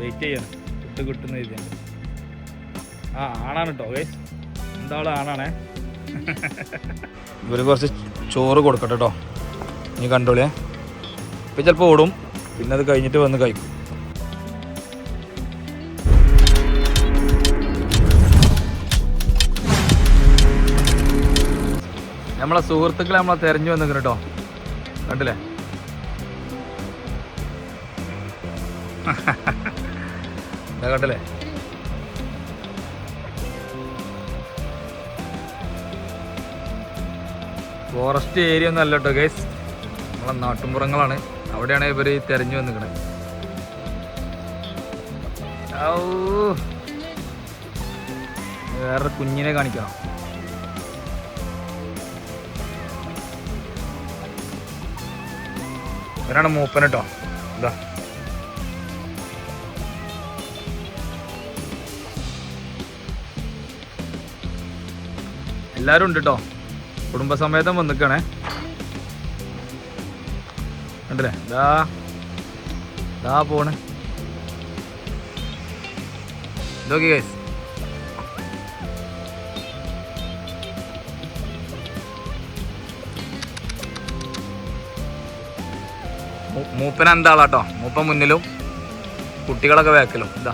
Wait ചെയ്യണം food കിട്ടുന്ന രീതിയുണ്ട്. ആ ആണാണ് കേട്ടോ ഗൈസ് എന്താളും ആണാണേ? ഇവർ കുറച്ച് ചോറ് കൊടുക്കട്ടെ കേട്ടോ ഇനി കണ്ടോളിയേ. ഇപ്പം ചിലപ്പോൾ ഓടും. പിന്നെ അത് കഴിഞ്ഞിട്ട് വന്ന് കഴിക്കും. നമ്മളെ സുഹൃത്തുക്കളെ നമ്മളെ തെരഞ്ഞു വന്നിട്ട് കേട്ടോ കണ്ടില്ലേ? കണ്ടില്ലേ? ഫോറസ്റ്റ് ഏരിയ ഒന്നും അല്ല കേട്ടോ ഗൈസ് നമ്മളെ നാട്ടുമ്പുറങ്ങളാണ്. അവിടെയാണ് ഇവർ തെരഞ്ഞു വന്നിക്കണത്. വേറെ കുഞ്ഞിനെ കാണിക്കണം ഇവരാണ് മൂപ്പൻ കേട്ടോ. ഇതാ. എല്ലാരും ഉണ്ട് കേട്ടോ കുടുംബസമേതം വന്നിക്കണേ. കണ്ടില്ലേ? ദാ. ദാ പോണ്. മൂപ്പൻ എന്താളാട്ടോ മൂപ്പൻ മുന്നിലും കുട്ടികളൊക്കെ വേക്കലും ഇതാ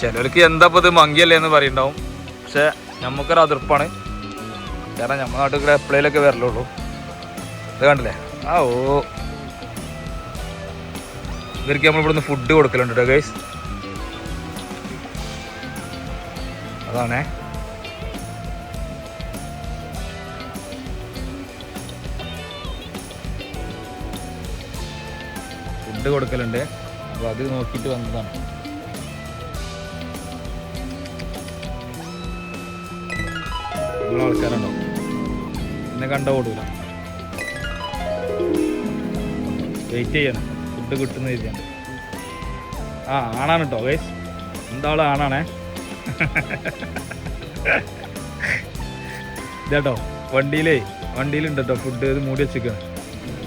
ചിലർക്ക് എന്താ ഇപ്പൊ ഇത് മങ്കിയല്ലേ എന്ന് പറയുണ്ടാവും പക്ഷെ നമുക്കൊരു അതിർപ്പാണ് കാരണം നമ്മുടെ നാട്ടിൽ എപ്പോഴേലൊക്കെ വരലുള്ളൂ. ഇത് കണ്ടില്ലേ? ആ ഓ. ഇവർക്ക് നമ്മൾ ഇവിടുന്ന് ഫുഡ് കൊടുക്കലുണ്ട് കേട്ടോ ഗൈസ് അതാണേ. ഫുഡ് കൊടുക്കലുണ്ട്. അപ്പോൾ അത് നോക്കിയിട്ട് വന്നതാണ്. ഉള്ള ആൾക്കാരുണ്ടോ എന്നെ കണ്ട ഓടൂല. വെയിറ്റ് ചെയ്യണം. ഫുഡ് കിട്ടുന്ന രീതിയാണ്. ആ ആണാണ് കേട്ടോ ഗൈസ് എന്താളും ആണാണേ? ഇതേട്ടോ വണ്ടിയിലേ വണ്ടിയിലുണ്ട് കേട്ടോ ഫുഡ് ഇത് മൂടി വെച്ചിരിക്കണം.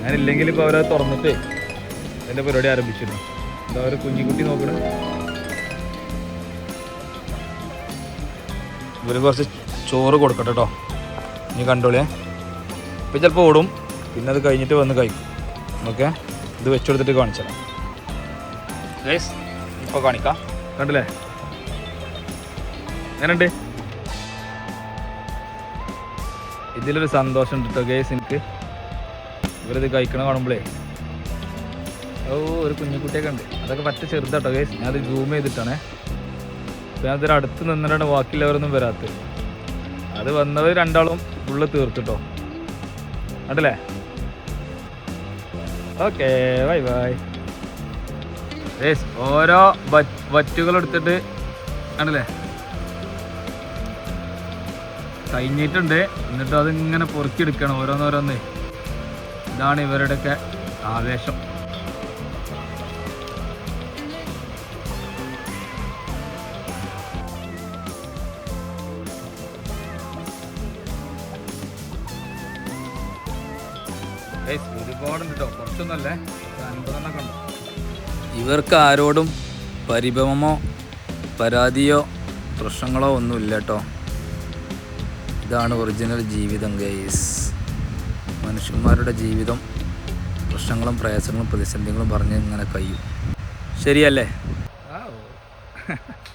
ഞാനില്ലെങ്കിൽ ഇപ്പോൾ അവരെ തുറന്നിട്ട് എന്റെ പരിപാടി ആരംഭിച്ചിരുന്നു. എന്താ ഒരു കുഞ്ഞിക്കുട്ടി നോക്കണം? ഇവർ കുറച്ച് ചോറ് കൊടുക്കട്ടെ കേട്ടോ നീ കണ്ടോളിയേ ഇപ്പം ചിലപ്പോൾ ഓടും. പിന്നെ അത് കഴിഞ്ഞിട്ട് വന്ന് കഴിക്കും. ഓക്കെ? ഇത് വെച്ചെടുത്തിട്ട് കാണിച്ചുതരാം ഗൈസ് ഇപ്പോൾ കാണിക്കാം. കണ്ടില്ലേ? എങ്ങനെയുണ്ട്? ഇതിലൊരു സന്തോഷം ഉണ്ട് കേട്ടോ ഗേസ് എനിക്ക്. ഇവരിത് കഴിക്കണ കാണുമ്പോഴേ ഓ ഒരു കുഞ്ഞിക്കുട്ടിയൊക്കെ ഉണ്ട്. അതൊക്കെ പറ്റ ചെറുതാട്ടോ ഗേസ് ഞാനത് ജൂം ചെയ്തിട്ടാണേ. അപ്പം ഇതിന് അടുത്ത് നിന്നിട്ടാണ് ബാക്കിയുള്ളവരൊന്നും വരാത്തത്. അത് വന്നവർ രണ്ടാളും ഉള്ളിൽ തീർത്തിട്ടോ. അതല്ലേ? ഓക്കെ ബൈ ബൈ ഓരോ വറ്റുകൾ എടുത്തിട്ട് ആണല്ലേ കഴിഞ്ഞിട്ടുണ്ട്. എന്നിട്ട് അതിങ്ങനെ പൊറുക്കിയെടുക്കണം ഓരോന്നോരോന്ന്. ഇതാണ് ഇവരുടെയൊക്കെ ആവേശം. ഒരുപാടുണ്ട് കേട്ടോ കുറച്ചൊന്നല്ലേ? ഇവർക്ക് ആരോടും പരിഭവമോ പരാതിയോ പ്രശ്നങ്ങളോ ഒന്നുമില്ല കേട്ടോ ഇതാണ് ഒറിജിനൽ ജീവിതം ഗൈസ് മനുഷ്യന്മാരുടെ ജീവിതം പ്രശ്നങ്ങളും പ്രയാസങ്ങളും പ്രതിസന്ധികളും പറഞ്ഞ് ഇങ്ങനെ കഴിയും. ശരിയല്ലേ?